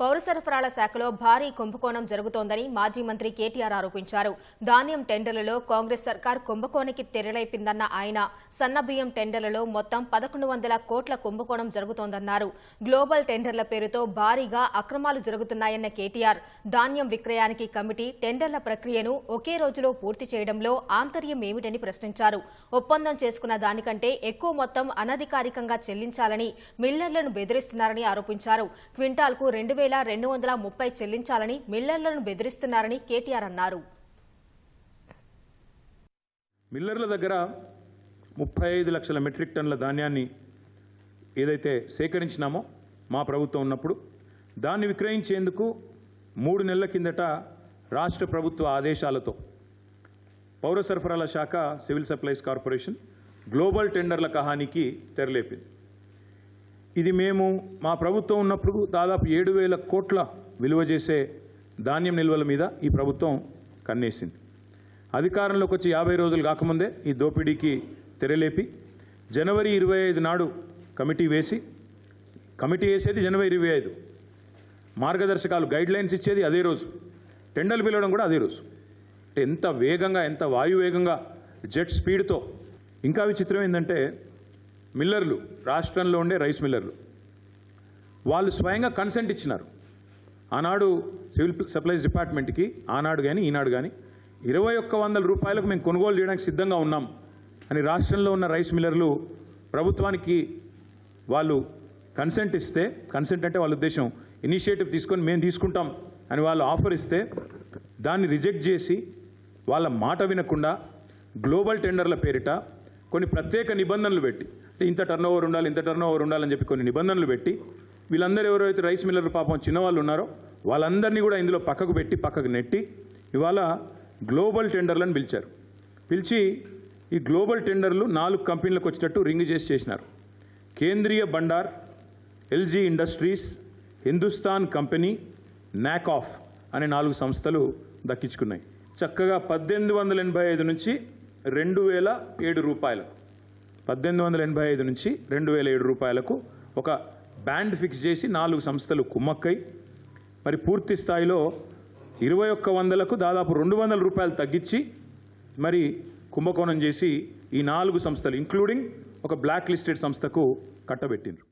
పౌర సరఫరాల శాఖలో భారీ కుంభకోణం జరుగుతోందని మాజీ మంత్రి కేటీఆర్ ఆరోపించారు. ధాన్యం టెండర్లలో కాంగ్రెస్ సర్కార్ కుంభకోణానికి తెరలేపిందన్న ఆయన సన్నబియ్యం టెండర్లలో మొత్తం పదకొండు వందల కోట్ల కుంభకోణం జరుగుతోందన్నారు. గ్లోబల్ టెండర్ల పేరుతో భారీగా అక్రమాలు జరుగుతున్నాయన్న కేటీఆర్ ధాన్యం విక్రయానికి కమిటీ టెండర్ల ప్రక్రియను ఒకే రోజులో పూర్తి చేయడంలో ఆంతర్యం ఏమిటని ప్రశ్నించారు. ఒప్పందం చేసుకున్న దానికంటే ఎక్కువ మొత్తం అనధికారికంగా చెల్లించాలని మిల్లర్లను బెదిరిస్తున్నారని ఆరోపించారు. క్వింటాల్కు రెండు వేల రెండు వందల ముప్పై చెల్లించాలని మిల్లర్లను బెదిరిస్తున్నారని కేటీఆర్ అన్నారు. మిల్లర్ల దగ్గర ముప్పై ఐదు లక్షల మెట్రిక్ టన్నుల ధాన్యాన్ని ఏదైతే సేకరించినామో మా ప్రభుత్వం ఉన్నప్పుడు దాన్ని విక్రయించేందుకు మూడు నెలల కిందట రాష్ట్ర ప్రభుత్వ ఆదేశాలతో పౌర సరఫరాల శాఖ సివిల్ సప్లైస్ కార్పొరేషన్ గ్లోబల్ టెండర్ల కహానికి తెరలేపింది. ఇది మేము మా ప్రభుత్వం ఉన్నప్పుడు దాదాపు ఏడు వేల కోట్ల విలువ చేసే ధాన్యం నిల్వల మీద ఈ ప్రభుత్వం కన్నేసింది. అధికారంలోకి వచ్చి యాభై రోజులు కాకముందే ఈ దోపిడీకి తెరలేపి జనవరి ఇరవై ఐదు నాడు కమిటీ వేసి కమిటీ వేసేది జనవరి ఇరవై ఐదు. మార్గదర్శకాలు గైడ్ లైన్స్ ఇచ్చేది అదే రోజు. టెండర్లు పిలవడం కూడా అదే రోజు. అంటే ఎంత వేగంగా ఎంత వాయువేగంగా జెట్ స్పీడ్తో ఇంకా విచిత్రం ఏంటంటే మిల్లర్లు రాష్ట్రంలో ఉండే రైస్ మిల్లర్లు. వాళ్ళు స్వయంగా కన్సెంట్ ఇచ్చినారు. ఆనాడు సివిల్ సప్లైస్ డిపార్ట్మెంట్కి ఆనాడు కానీ ఈనాడు కానీ ఇరవై ఒక్క వందల రూపాయలకు మేము కొనుగోలు చేయడానికి సిద్ధంగా ఉన్నాం అని రాష్ట్రంలో ఉన్న రైస్ మిల్లర్లు ప్రభుత్వానికి వాళ్ళు కన్సెంట్ ఇస్తే కన్సెంట్ అంటే వాళ్ళ ఉద్దేశం ఇనిషియేటివ్ తీసుకొని మేము తీసుకుంటాం అని వాళ్ళు ఆఫర్ ఇస్తే దాన్ని రిజెక్ట్ చేసి వాళ్ళ మాట వినకుండా గ్లోబల్ టెండర్ల పేరిట కొన్ని ప్రత్యేక నిబంధనలు పెట్టి అంటే ఇంత టర్న్ ఓవర్ ఉండాలి ఇంత టర్న్ ఓవర్ ఉండాలని చెప్పి కొన్ని నిబంధనలు పెట్టి వీళ్ళందరూ ఎవరైతే రైస్ మిల్లర్ పాపం చిన్నవాళ్ళు ఉన్నారో వాళ్ళందరినీ కూడా ఇందులో పక్కకు పెట్టి పక్కకు నెట్టి ఇవాళ గ్లోబల్ టెండర్లను పిలిచారు. పిలిచి ఈ గ్లోబల్ టెండర్లు నాలుగు కంపెనీలకు వచ్చేటట్టు రింగ్ చేసి చేసినారు. Kendriya Bhandar LG industries Hindustan company నాకాఫ్ అనే నాలుగు సంస్థలు దక్కించుకున్నాయి. చక్కగా పద్దెనిమిది వందల ఎనభై ఐదు నుంచి రెండు వేల ఏడు రూపాయలకు పద్దెనిమిది వందల ఎనభై ఐదు నుంచి రెండు వేల ఏడు రూపాయలకు ఒక బ్యాండ్ ఫిక్స్ చేసి నాలుగు సంస్థలు కుమ్మక్కై మరి పూర్తి స్థాయిలో ఇరవై ఒక్క వందలకు దాదాపు రెండు వందల రూపాయలు తగ్గించి మరి కుంభకోణం చేసి ఈ నాలుగు సంస్థలు ఇంక్లూడింగ్ ఒక బ్లాక్ లిస్టెడ్ సంస్థకు కట్టబెట్టిండ్రు.